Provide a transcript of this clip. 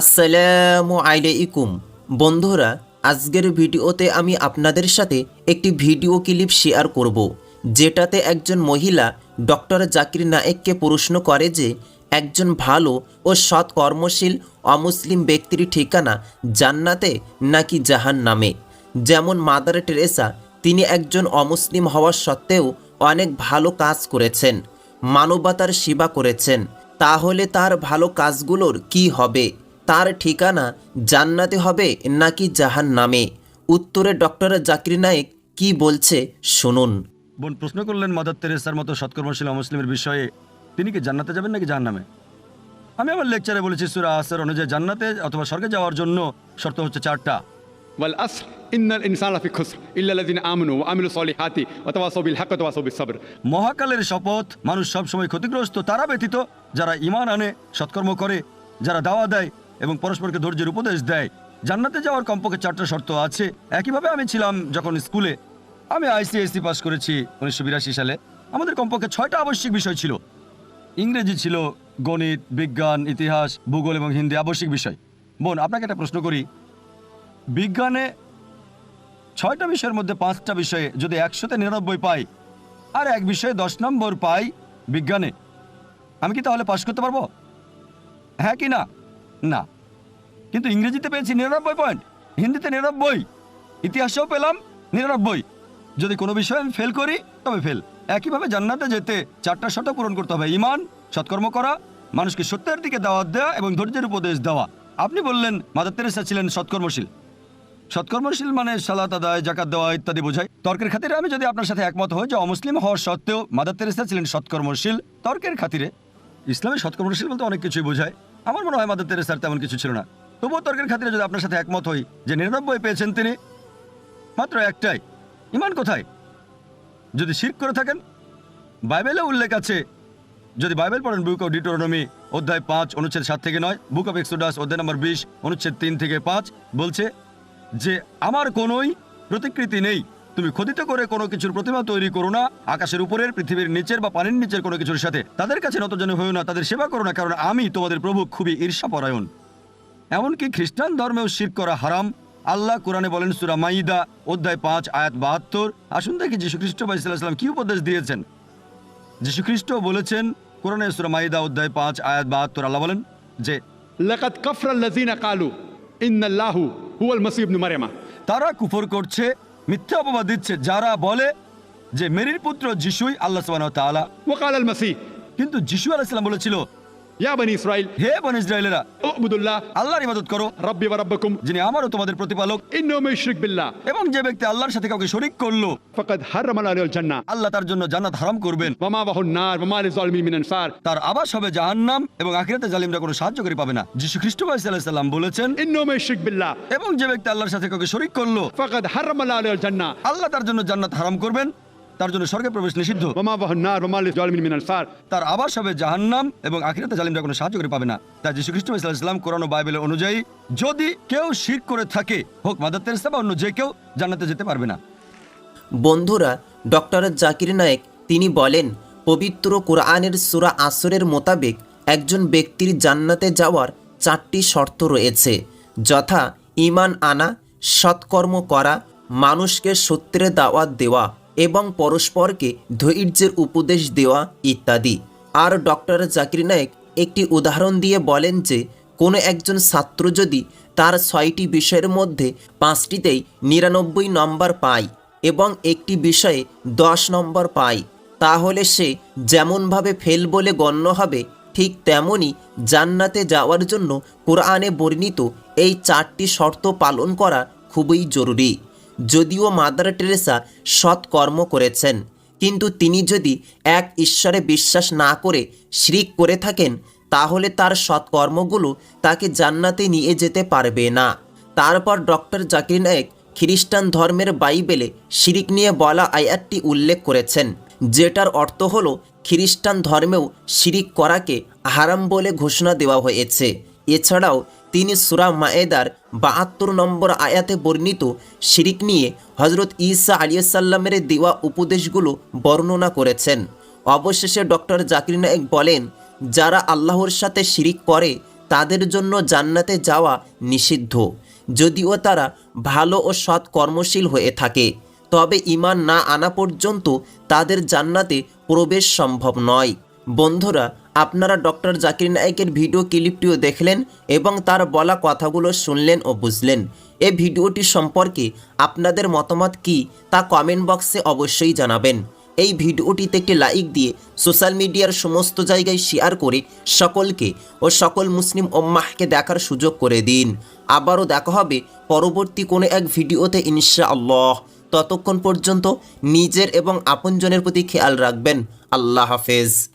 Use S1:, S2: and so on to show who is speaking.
S1: আসসালামু আলাইকুম। বন্ধুরা, আজকের ভিডিওতে আমি আপনাদের সাথে একটি ভিডিও ক্লিপ শেয়ার করব, যেটাতে একজন মহিলা ডক্টর জাকির নায়েককে প্রশ্ন করে যে, একজন ভালো ও সৎ কর্মশীল অমুসলিম ব্যক্তির ঠিকানা জান্নাতে নাকি জাহান নামে যেমন মাদার টেরেসা, তিনি একজন অমুসলিম হওয়া সত্ত্বেও অনেক ভালো কাজ করেছেন, মানবতার সেবা করেছেন। তাহলে তার ভালো কাজগুলোর কি হবে? তার ঠিকানা জান্নাতে হবে নাকি জাহান নামে উত্তরে ডক্টর জাকির নায়েক কি বলছে শুনুন।
S2: বোন প্রশ্ন করলেন মাদার তেরেসার মতো সৎকর্মশীল মুসলিমের বিষয়ে। তিনি কি জান্নাতে যাবেন নাকি জাহান নামে আমি আমার লেকচারে বলেছি সুরা আসর অনুযায়ী জান্নাতে অথবা স্বর্গে যাওয়ার জন্য শর্ত হচ্ছে চারটা।
S3: ওয়াল আসর ইন্নাল ইনসান খুসর ইল্লা আল্লাযিনা আমানু ওয়া আমিলু সলিহাতি ওয়া তাওয়াসাউ বিল ওয়া তাওয়াসাউ বিস
S2: মহাকালের শপথ মানুষ সব সময় ক্ষতিগ্রস্ত তারা ব্যতীত যারা ঈমান আনে সৎকর্ম করে যারা দাওয়া দেয় এবং পরস্পরকে ধৈর্যের উপদেশ দেয়। জান্নাতে যাওয়ার কমপক্ষে চারটা শর্ত আছে। একইভাবে আমি ছিলাম যখন স্কুলে। আমি আইসিএসসি পাস করেছি উনিশশো বিরাশি সালে। আমাদের কমপক্ষে ছয়টা আবশ্যিক বিষয় ছিল। ইংরেজি ছিল, গণিত, বিজ্ঞান, ইতিহাস, ভূগোল এবং হিন্দি আবশ্যিক বিষয়। বোন, আপনাকে একটা প্রশ্ন করি। বিজ্ঞানে ছয়টা বিষয়ের মধ্যে পাঁচটা বিষয়ে যদি একশোতে নিরানব্বই পাই, আর এক বিষয়ে দশ নম্বর পাই বিজ্ঞানে, আমি কি তাহলে পাশ করতে পারব? হ্যাঁ কি না? না। কিন্তু ইংরেজিতে পেয়েছি নিরানব্বই পয়েন্ট হিন্দিতে নিরানব্বই। ইতিহাসেও পেলাম নিরানব্বই। যদি কোনো বিষয়ে আমি ফেল করি, তবে ফেল একইভাবে জান্নাতে যেতে চারটা শর্ত পূরণ করতে হবে। ইমান, সৎকর্ম করা, মানুষকে সত্যের দিকে দাওয়াত দেওয়া এবং ধৈর্যের উপদেশ দেওয়া। আপনি বললেন, মাদার তেরেসা ছিলেন সৎকর্মশীল। সৎকর্মশীল মানে সালাত আদায় জাকাত দেওয়া ইত্যাদি বোঝায়। তর্কের খাতিরে আমি যদি আপনার সাথে একমত হই যে অমুসলিম হওয়ার সত্ত্বেও মাদার তেরেসা ছিলেন সৎকর্মশীল, তর্কের খাতিরে। ইসলামে সৎকর্মশীল বলতে অনেক কিছুই বোঝায়। আমার মনে হয় মাদার তেরেসার তেমন কিছু ছিল না। তবুও তর্কের খাতিরে যদি আপনার সাথে একমত হই যে নিরানব্বই পেয়েছেন তিনি, মাত্র একটাই। ইমান কোথায়? যদি শির করে থাকেন, বাইবেলে উল্লেখ আছে, যদি বাইবেল পড়েন বুক অফ ডিটোরনমি অধ্যায় পাঁচ, অনুচ্ছেদ সাত থেকে নয়, বুক অফ এক্সোডাস অধ্যায় নম্বর বিশ, অনুচ্ছেদ তিন থেকে পাঁচ, বলছে যে, আমার কোনোই প্রতিকৃতি নেই। তুমি খোদিত করে কোনো কিছুর প্রতিমা তৈরি করো না। আকাশের উপরের, পৃথিবীর নিচের বা পানির নিচের কোনো কিছুর সাথে। তাদের কাছে নতজন হয়েও না, তাদের সেবা করো না, কারণ আমি তোমাদের প্রভু খুবই ঈর্ষাপরায়ণ। এমনকি খ্রিস্টান ধর্মেও শির করা হারাম। আল্লাহ কোরআনে বলেন সুরা মাইদা অধ্যায় পাঁচ আয়াত বাহাত্তর। আসুন দেখি যীশুখ্রিস্ট বা ইসলাম কী উপদেশ দিয়েছেন। যীশুখ্রিস্ট বলেছেন কোরআনে সুরা মাইদা অধ্যায় পাঁচ আয়াত বাহাত্তর আল্লাহ বলেন যে
S3: লাকাত কাফরাল্লাযিনা কালু ইন্নাল্লাহু হুয়াল মাসীহ ইবনে মারইয়ামা
S2: তারা কুফর করছে মিথ্যা অপবাদ দিচ্ছে। যারা বলে যে মেরির পুত্র যিশুই আল্লাহ সুবহানাহু ওয়া তাআলা।
S3: ওয়া কালাল মাসীহ।
S2: কিন্তু যিশু আলাইহিস
S3: সালাম বলেছিল
S2: আল্লাহর যিনি আমারও তোমাদের প্রতিপালক।
S3: বিল্লাহ।
S2: এবং যে আল্লাহর সাথে কাউকে শরীক করল আল্লাহ তার জন্য জান্নাত করবেন। তার জাহান্নাম এবং জালিমরা কোনো সাহায্যকারী পাবে না। যিশু খ্রিস্ট আলাইহিস বলেছেন
S3: বিল্লাহ।
S2: এবং যে ব্যক্তি আল্লাহর সাথে কাউকে শরীক করল আল্লাহ তার জন্য জান্নাত হারাম করবেন। তার জন্য স্বর্গে প্রবেশ নিষিদ্ধ। তার আবাস হবে জাহান্নাম এবং আখিরাতে জালিমরা কোনো সাহায্য করে পাবে না। তাই যীশু খ্রিস্ট ইসলাম কোরআন বাইবেল অনুযায়ী যদি কেউ শির করে থাকে হোক মাদার তেরেসা বা অন্য যে কেউ জান্নাতে যেতে পারবে না।
S1: বন্ধুরা ডক্টর জাকির নায়েক তিনি বলেন পবিত্র কোরআনের সুরা আসরের মোতাবেক একজন ব্যক্তির জান্নাতে যাওয়ার চারটি শর্ত রয়েছে। যথা ইমান আনা সৎকর্ম করা মানুষকে সত্যের দাওয়াত দেওয়া এবং পরস্পরকে ধৈর্যের উপদেশ দেওয়া ইত্যাদি। আর ডক্টর জাকির নায়েক একটি উদাহরণ দিয়ে বলেন যে, কোনো একজন ছাত্র যদি তার ছয়টি বিষয়ের মধ্যে পাঁচটিতেই নিরানব্বই নম্বর পায় এবং একটি বিষয়ে দশ নম্বর পায়, তাহলে সে যেমনভাবে ফেল বলে গণ্য হবে, ঠিক তেমনই জান্নাতে যাওয়ার জন্য কোরআনে বর্ণিত এই চারটি শর্ত পালন করা খুবই জরুরি। যদিও মাদার টেরেসা সৎ কর্ম করেছেন, কিন্তু তিনি যদি এক ঈশ্বরে বিশ্বাস না করে শিরিক করে থাকেন, তাহলে তার সৎকর্মগুলো তাকে জান্নাতে নিয়ে যেতে পারবে না। তারপর ডক্টর জাকির নায়েক খ্রিস্টান ধর্মের বাইবেলে শিরিক নিয়ে বলা আয়াতটি উল্লেখ করেছেন, যেটার অর্থ হলো খ্রিস্টান ধর্মেও শিরিক করাকে হারাম বলে ঘোষণা দেওয়া হয়েছে। এছাড়াও তিনি সুরা মায়েদার বাহাত্তর নম্বর আয়াতে বর্ণিত শিরিক নিয়ে হজরত ঈসা আলিয়াসাল্লামের দেওয়া উপদেশগুলো বর্ণনা করেছেন। অবশেষে ডক্টর জাকির নায়েক বলেন, যারা আল্লাহর সাথে শিরিক করে, তাদের জন্য জান্নাতে যাওয়া নিষিদ্ধ। যদিও তারা ভালো ও সৎ কর্মশীল হয়ে থাকে, তবে ইমান না আনা পর্যন্ত তাদের জান্নাতে প্রবেশ সম্ভব নয়। বন্ধুরা আপনারা ডক্টর জাকির নায়েকের ভিডিও ক্লিপটিও দেখলেন এবং তার বলা কথাগুলো শুনলেন ও বুঝলেন। এ ভিডিওটি সম্পর্কে আপনাদের মতামত কি তা কমেন্ট বক্সে অবশ্যই জানাবেন। এই ভিডিওটিতে একটি লাইক দিয়ে সোশ্যাল মিডিয়ার সমস্ত জায়গায় শেয়ার করে সকলকে ও সকল মুসলিম ওম্মাহকে দেখার সুযোগ করে দিন। আবারও দেখা হবে পরবর্তী কোনো এক ভিডিওতে ইনশা আল্লাহ ততক্ষণ পর্যন্ত নিজের এবং আপনজনের প্রতি খেয়াল রাখবেন। আল্লাহ হাফেজ।